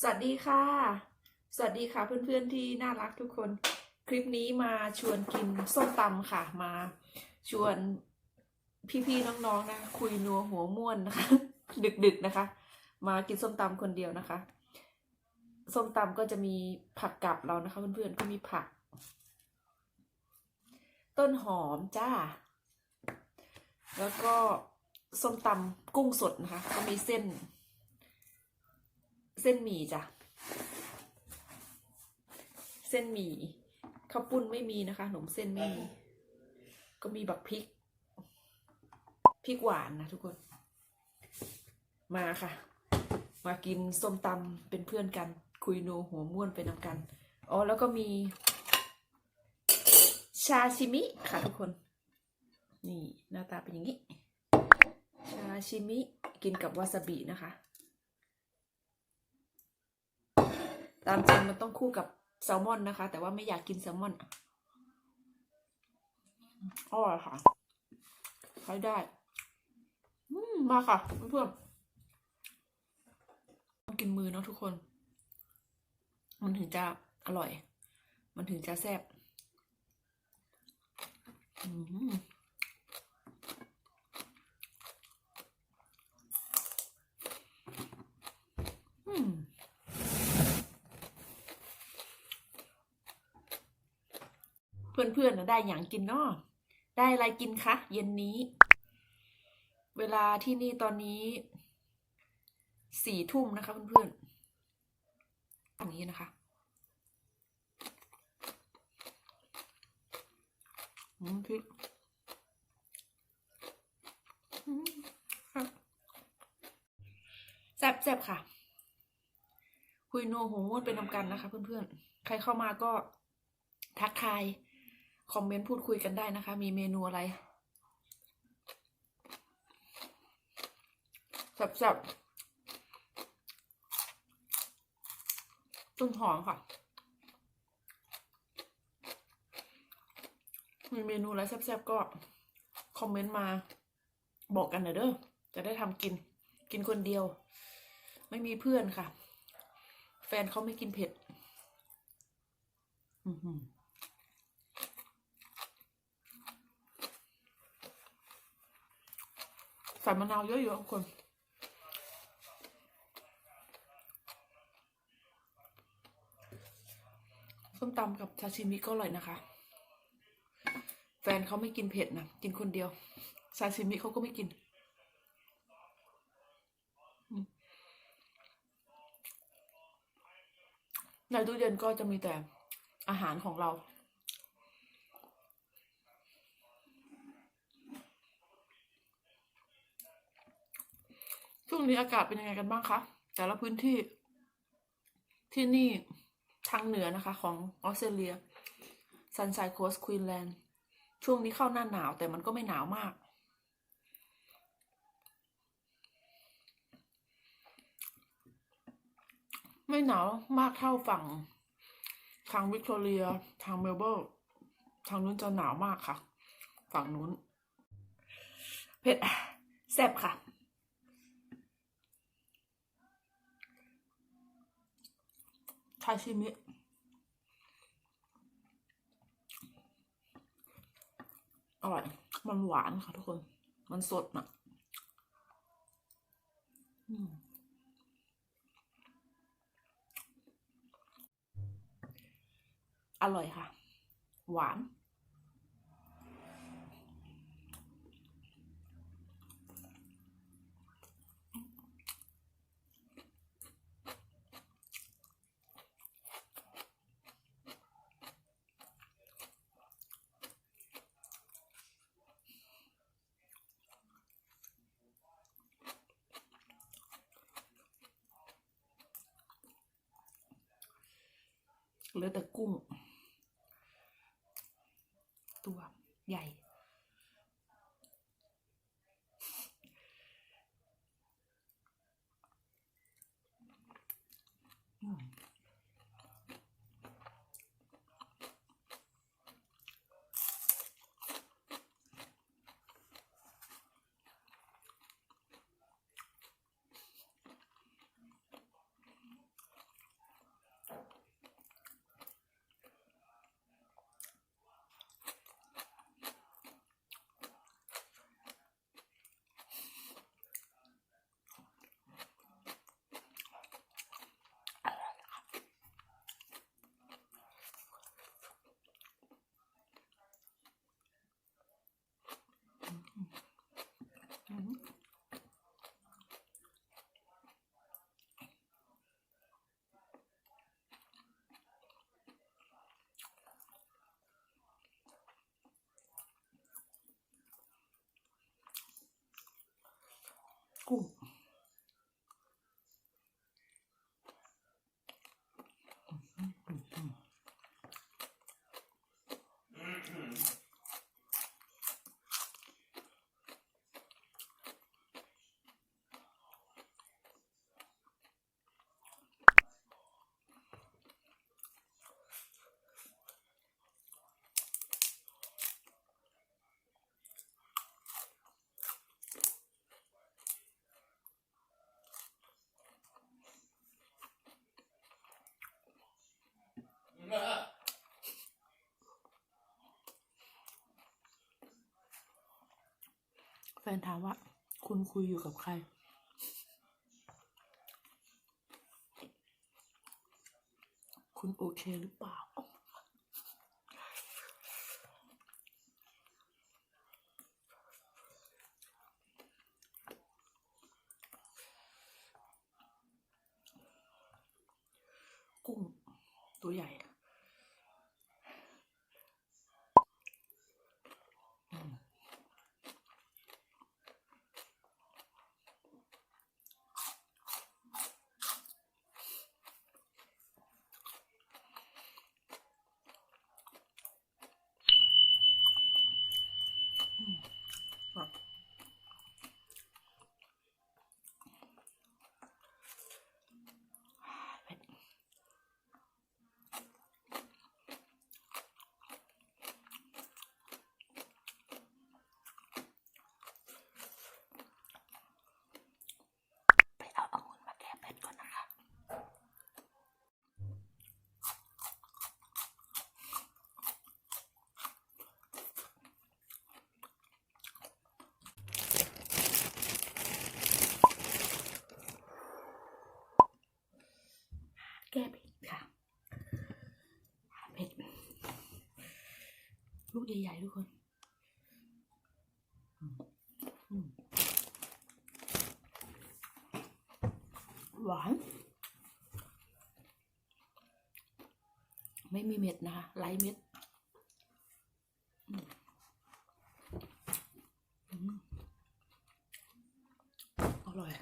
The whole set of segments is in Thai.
สวัสดีค่ะ สวัสดีค่ะเพื่อนๆที่น่ารักทุกคน คลิปนี้มาชวนกินส้มตำค่ะ มาชวนพี่ๆน้องๆนะ คุยนัวหัวม่วนนะคะ ดึกๆนะคะ มากินส้มตำคนเดียวนะคะ ส้มตำก็จะมีผักกับเรานะคะ เพื่อนๆก็มีผัก ต้นหอมจ้า แล้วก็ส้มตำกุ้งสดนะคะ ก็มีเส้น เส้นหมี่จ้ะ เส้นหมี่ข้าวปุ้นไม่มีนะคะขนมเส้นไม่มี ก็มีบักพริก พริกหวานนะทุกคน มาค่ะ มากินส้มตำเป็นเพื่อนกัน คุยโนหัวม่วนไปนำกัน อ๋อ แล้วก็มี ชาชิมิค่ะทุกคน นี่หน้าตาเป็นอย่างนี้ ชาชิมิกินกับวาซาบินะคะ ตามจริงมันต้องคู่กับแซลมอนนะคะ แต่ว่าไม่อยากกินแซลมอนอร่อยค่ะใช้ได้มมาค่ะเพื่อนๆกินมือเนาะทุกคน มันถึงจะอร่อย มันถึงจะแซ่บอืมอืม เพื่อนๆได้อย่างกินเนาะได้อะไรกินคะเย็นนี้ เวลาที่นี่ตอนนี้สี่ทุ่มนะคะเพื่อนๆอย่างนี้นะคะอืมพริกอืมครับแซ่บๆค่ะ คุยโนหัวม้วนเป็นนำกันนะคะเพื่อนๆ ใครเข้ามาก็ทักทาย คอมเมนต์พูดคุยกันได้นะคะ มีเมนูอะไรแซ่บๆต้นหอมค่ะ มีเมนูอะไรแซ่บๆก็คอมเมนต์มาบอกกันหน่อยเด้อ จะได้ทำกิน กินคนเดียว ไม่มีเพื่อนค่ะ แฟนเขาไม่กินเผ็ด อือหือ ใส่มะนาวเยอะๆทุกคนส้มตำกับซาชิมิก็อร่อยนะคะ แฟนเขาไม่กินเผ็ดนะ กินคนเดียวซาชิมิเขาก็ไม่กินในตู้เย็นก็จะมีแต่อาหารของเรา ช่วงนี้อากาศเป็นยังไงกันบ้างคะแต่ละพื้นที่ ที่นี่ทางเหนือนะคะ ของออสเตรเลียซันไซโคสควีนแลนด์ช่วงนี้เข้าหน้าหนาวแต่มันก็ไม่หนาวมาก ไม่หนาวมากเท่าฝั่ง ทางวิกตอเรีย ทางเมลเบิร์นทางนู้นจะหนาวมากค่ะ ฝั่งนู้น เผ็ดแซ่บค่ะ ชาชิมิอร่อย มันหวานค่ะทุกคน มันสดนะอืมอร่อยค่ะ หวาน เหลือแต่กุ้ง ตัวใหญ่ อืม นถามว่า คุณคุยอยู่กับใคร คุณโอเคหรือเปล่ากุ้งตัวใหญ่ อืม อะเผ็ดไปเอาองุ่นมาแก้เผ็ดก่อนนะคะ แก้เผ็ดค่ะเผ็ดลูกใหญ่ๆทุกคนหวาน ไม่มีเม็ดนะคะไร้เม็ดอร่อย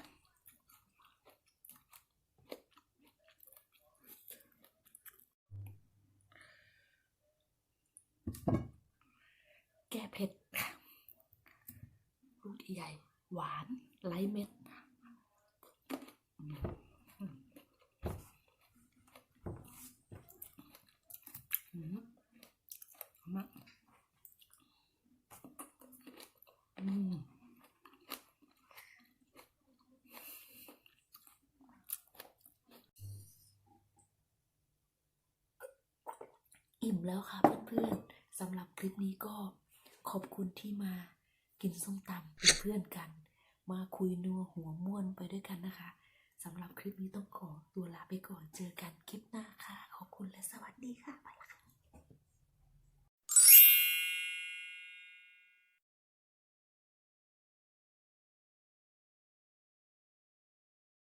แก้ เผ็ดลูกใหญ่ หวานไร้เม็ดมามาอืมอิ่มแล้วค่ะเพื่อนๆสำหรับคลิปนี้ก็ ขอบคุณที่มากินส้มตำเป็นเพื่อนกัน มาคุยนัวหัวม่วนไปด้วยกันนะคะสำหรับคลิปนี้ต้องขอตัวลาไปก่อนเจอกันคลิปหน้าค่ะ ขอบคุณและสวัสดีค่ะไปละค่ะ